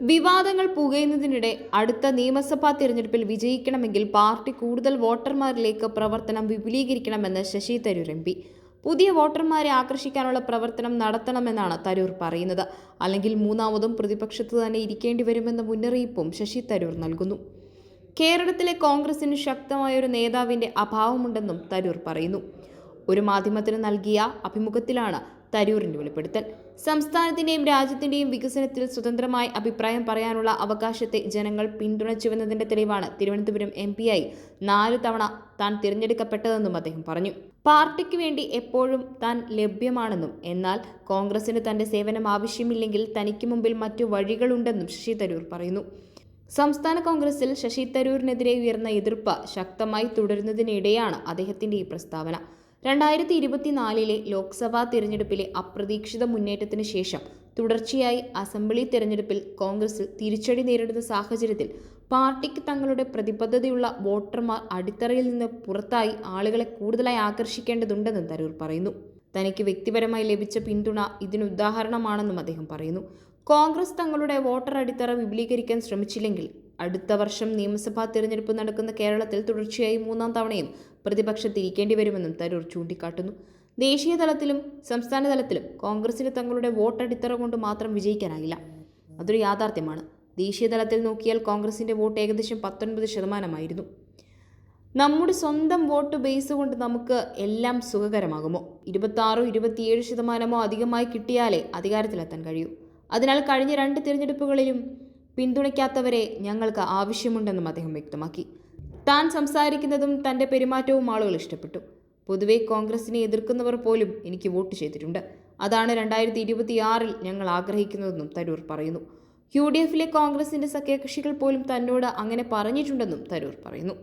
വിവാദങ്ങൾ പുകയുന്നതിനിടെ അടുത്ത നിയമസഭാ തിരഞ്ഞെടുപ്പിൽ വിജയിക്കണമെങ്കിൽ പാർട്ടി കൂടുതൽ വോട്ടർമാരിലേക്ക് പ്രവർത്തനം വിപുലീകരിക്കണമെന്ന് ശശി തരൂർ എം പുതിയ വോട്ടർമാരെ ആകർഷിക്കാനുള്ള പ്രവർത്തനം നടത്തണമെന്നാണ് തരൂർ പറയുന്നത്. അല്ലെങ്കിൽ മൂന്നാമതും പ്രതിപക്ഷത്ത് തന്നെ ഇരിക്കേണ്ടി വരുമെന്ന മുന്നറിയിപ്പും ശശി തരൂർ നൽകുന്നു. കേരളത്തിലെ കോൺഗ്രസിന് ശക്തമായ ഒരു നേതാവിന്റെ അഭാവമുണ്ടെന്നും തരൂർ പറയുന്നു. ഒരു മാധ്യമത്തിന് നൽകിയ അഭിമുഖത്തിലാണ് തരൂരിന്റെ വെളിപ്പെടുത്തൽ. സംസ്ഥാനത്തിന്റെയും രാജ്യത്തിന്റെയും വികസനത്തിൽ സ്വതന്ത്രമായി അഭിപ്രായം പറയാനുള്ള അവകാശത്തെ ജനങ്ങൾ പിന്തുണച്ചുവെന്നതിന്റെ തെളിവാണ് തിരുവനന്തപുരം എം ആയി നാലു തവണ താൻ തിരഞ്ഞെടുക്കപ്പെട്ടതെന്നും അദ്ദേഹം പറഞ്ഞു. പാർട്ടിക്ക് വേണ്ടി എപ്പോഴും താൻ ലഭ്യമാണെന്നും എന്നാൽ കോൺഗ്രസിന് തന്റെ സേവനം ആവശ്യമില്ലെങ്കിൽ തനിക്ക് മുമ്പിൽ മറ്റു വഴികളുണ്ടെന്നും ശശി തരൂർ പറയുന്നു. സംസ്ഥാന കോൺഗ്രസിൽ ശശി തരൂരിനെതിരെ ഉയർന്ന എതിർപ്പ് ശക്തമായി തുടരുന്നതിനിടെയാണ് അദ്ദേഹത്തിന്റെ ഈ പ്രസ്താവന. രണ്ടായിരത്തി ഇരുപത്തിനാലിലെ ലോക്സഭാ തിരഞ്ഞെടുപ്പിലെ അപ്രതീക്ഷിത മുന്നേറ്റത്തിന് ശേഷം തുടർച്ചയായി അസംബ്ലി തിരഞ്ഞെടുപ്പിൽ കോൺഗ്രസ് തിരിച്ചടി നേരിടുന്ന സാഹചര്യത്തിൽ പാർട്ടിക്ക് തങ്ങളുടെ പ്രതിബദ്ധതയുള്ള വോട്ടർമാർ അടിത്തറയിൽ നിന്ന് പുറത്തായി ആളുകളെ കൂടുതലായി ആകർഷിക്കേണ്ടതുണ്ടെന്ന് തരൂർ പറയുന്നു. തനിക്ക് വ്യക്തിപരമായി ലഭിച്ച പിന്തുണ ഇതിന് ഉദാഹരണമാണെന്നും അദ്ദേഹം പറയുന്നു. കോൺഗ്രസ് തങ്ങളുടെ വോട്ടർ അടിത്തറ വിപുലീകരിക്കാൻ ശ്രമിച്ചില്ലെങ്കിൽ അടുത്ത വർഷം നിയമസഭാ തിരഞ്ഞെടുപ്പ് നടക്കുന്ന കേരളത്തിൽ തുടർച്ചയായി മൂന്നാം തവണയും പ്രതിപക്ഷത്തിരിക്കേണ്ടി വരുമെന്നും തരൂർ ചൂണ്ടിക്കാട്ടുന്നു. ദേശീയ തലത്തിലും സംസ്ഥാന തലത്തിലും കോൺഗ്രസിന് തങ്ങളുടെ വോട്ടടിത്തറ കൊണ്ട് മാത്രം വിജയിക്കാനാകില്ല. അതൊരു യാഥാർത്ഥ്യമാണ്. ദേശീയ തലത്തിൽ നോക്കിയാൽ കോൺഗ്രസിന്റെ വോട്ട് ഏകദേശം പത്തൊൻപത് ശതമാനമായിരുന്നു. നമ്മുടെ സ്വന്തം വോട്ട് ബേസ് കൊണ്ട് നമുക്ക് എല്ലാം സുഖകരമാകുമോ? ഇരുപത്താറോ ഇരുപത്തിയേഴ് ശതമാനമോ അധികമായി കിട്ടിയാലേ അധികാരത്തിലെത്താൻ കഴിയൂ. അതിനാൽ കഴിഞ്ഞ രണ്ട് തിരഞ്ഞെടുപ്പുകളിലും പിന്തുണയ്ക്കാത്തവരെ ഞങ്ങൾക്ക് ആവശ്യമുണ്ടെന്നും അദ്ദേഹം വ്യക്തമാക്കി. താൻ സംസാരിക്കുന്നതും തന്റെ പെരുമാറ്റവും ആളുകൾ ഇഷ്ടപ്പെട്ടു. പൊതുവെ കോൺഗ്രസിനെ എതിർക്കുന്നവർ പോലും എനിക്ക് വോട്ട് ചെയ്തിട്ടുണ്ട്. അതാണ് രണ്ടായിരത്തി ഇരുപത്തിയാറിൽ ഞങ്ങൾ ആഗ്രഹിക്കുന്നതെന്നും തരൂർ പറയുന്നു. യു ഡി എഫിലെ കോൺഗ്രസിന്റെ സഖ്യകക്ഷികൾ പോലും തന്നോട് അങ്ങനെ പറഞ്ഞിട്ടുണ്ടെന്നും തരൂർ പറയുന്നു.